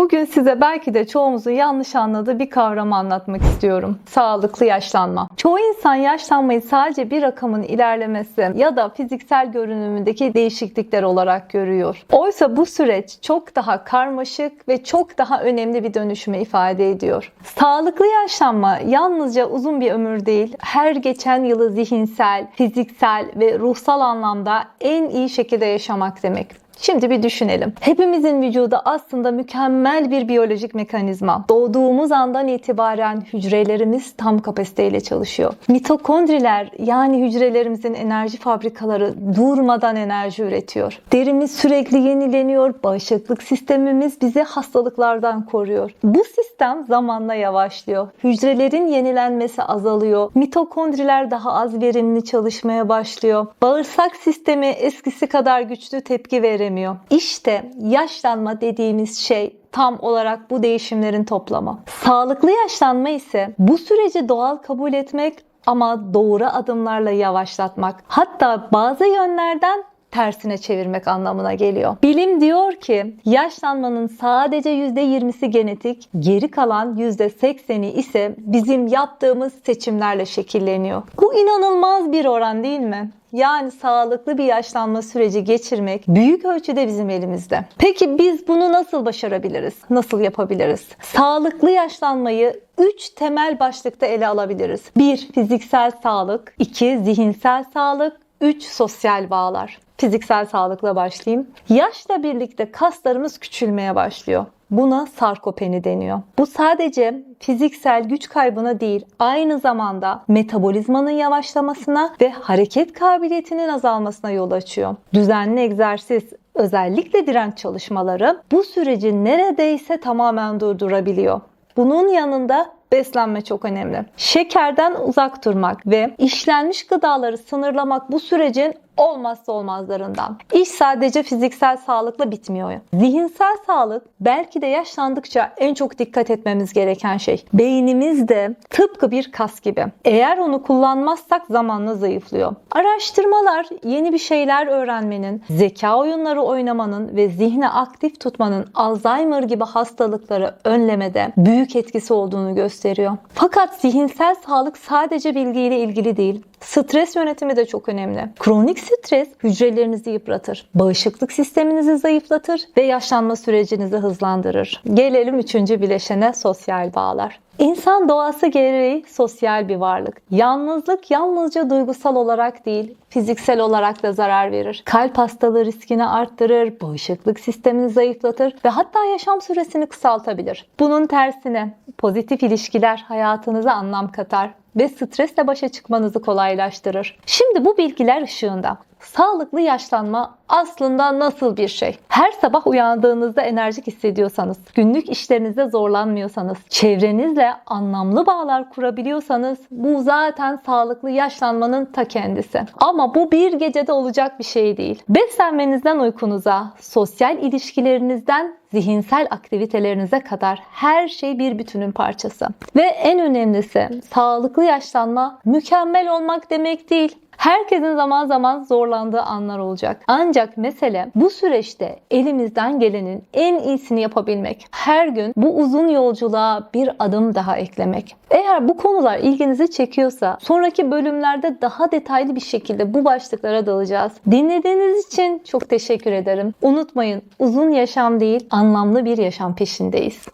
Bugün size belki de çoğumuzun yanlış anladığı bir kavramı anlatmak istiyorum. Sağlıklı yaşlanma. Çoğu insan yaşlanmayı sadece bir rakamın ilerlemesi ya da fiziksel görünümündeki değişiklikler olarak görüyor. Oysa bu süreç çok daha karmaşık ve çok daha önemli bir dönüşüme ifade ediyor. Sağlıklı yaşlanma yalnızca uzun bir ömür değil, her geçen yılı zihinsel, fiziksel ve ruhsal anlamda en iyi şekilde yaşamak demek. Şimdi bir düşünelim. Hepimizin vücudu aslında mükemmel bir biyolojik mekanizma. Doğduğumuz andan itibaren hücrelerimiz tam kapasiteyle çalışıyor. Mitokondriler yani hücrelerimizin enerji fabrikaları durmadan enerji üretiyor. Derimiz sürekli yenileniyor. Bağışıklık sistemimiz bizi hastalıklardan koruyor. Bu sistem zamanla yavaşlıyor. Hücrelerin yenilenmesi azalıyor. Mitokondriler daha az verimli çalışmaya başlıyor. Bağırsak sistemi eskisi kadar güçlü tepki veremiyor. İşte yaşlanma dediğimiz şey tam olarak bu değişimlerin toplamı. Sağlıklı yaşlanma ise bu süreci doğal kabul etmek ama doğru adımlarla yavaşlatmak. Hatta bazı yönlerden tersine çevirmek anlamına geliyor. Bilim diyor ki yaşlanmanın sadece %20'si genetik, geri kalan %80'i ise bizim yaptığımız seçimlerle şekilleniyor. Bu inanılmaz bir oran değil mi? Yani sağlıklı bir yaşlanma süreci geçirmek büyük ölçüde bizim elimizde. Peki biz bunu nasıl başarabiliriz? Nasıl yapabiliriz? Sağlıklı yaşlanmayı 3 temel başlıkta ele alabiliriz. 1. Fiziksel sağlık 2. Zihinsel sağlık 3. Sosyal bağlar. Fiziksel sağlıkla başlayayım. Yaşla birlikte kaslarımız küçülmeye başlıyor. Buna sarkopeni deniyor. Bu sadece fiziksel güç kaybına değil, aynı zamanda metabolizmanın yavaşlamasına ve hareket kabiliyetinin azalmasına yol açıyor. Düzenli egzersiz, özellikle direnç çalışmaları bu süreci neredeyse tamamen durdurabiliyor. Bunun yanında beslenme çok önemli. Şekerden uzak durmak ve işlenmiş gıdaları sınırlamak bu sürecin olmazsa olmazlarından. İş sadece fiziksel sağlıkla bitmiyor. Zihinsel sağlık belki de yaşlandıkça en çok dikkat etmemiz gereken şey. Beynimiz de tıpkı bir kas gibi. Eğer onu kullanmazsak zamanla zayıflıyor. Araştırmalar yeni bir şeyler öğrenmenin, zeka oyunları oynamanın ve zihni aktif tutmanın Alzheimer gibi hastalıkları önlemede büyük etkisi olduğunu gösteriyor. Fakat zihinsel sağlık sadece bilgiyle ilgili değil. Stres yönetimi de çok önemli. Kronik stres hücrelerinizi yıpratır, bağışıklık sisteminizi zayıflatır ve yaşlanma sürecinizi hızlandırır. Gelelim üçüncü bileşene sosyal bağlar. İnsan doğası gereği sosyal bir varlık. Yalnızlık yalnızca duygusal olarak değil, fiziksel olarak da zarar verir. Kalp hastalığı riskini arttırır, bağışıklık sistemini zayıflatır ve hatta yaşam süresini kısaltabilir. Bunun tersine pozitif ilişkiler hayatınıza anlam katar ve stresle başa çıkmanızı kolaylaştırır. Şimdi bu bilgiler ışığında sağlıklı yaşlanma aslında nasıl bir şey? Her sabah uyandığınızda enerjik hissediyorsanız, günlük işlerinizde zorlanmıyorsanız, çevrenizle anlamlı bağlar kurabiliyorsanız bu zaten sağlıklı yaşlanmanın ta kendisi. Ama bu bir gecede olacak bir şey değil. Beslenmenizden uykunuza, sosyal ilişkilerinizden zihinsel aktivitelerinize kadar her şey bir bütünün parçası. Ve en önemlisi sağlıklı yaşlanma mükemmel olmak demek değil. Herkesin zaman zaman zorlandığı anlar olacak. Ancak mesele bu süreçte elimizden gelenin en iyisini yapabilmek. Her gün bu uzun yolculuğa bir adım daha eklemek. Eğer bu konular ilginizi çekiyorsa sonraki bölümlerde daha detaylı bir şekilde bu başlıklara dalacağız. Dinlediğiniz için çok teşekkür ederim. Unutmayın uzun yaşam değil anlamlı bir yaşam peşindeyiz.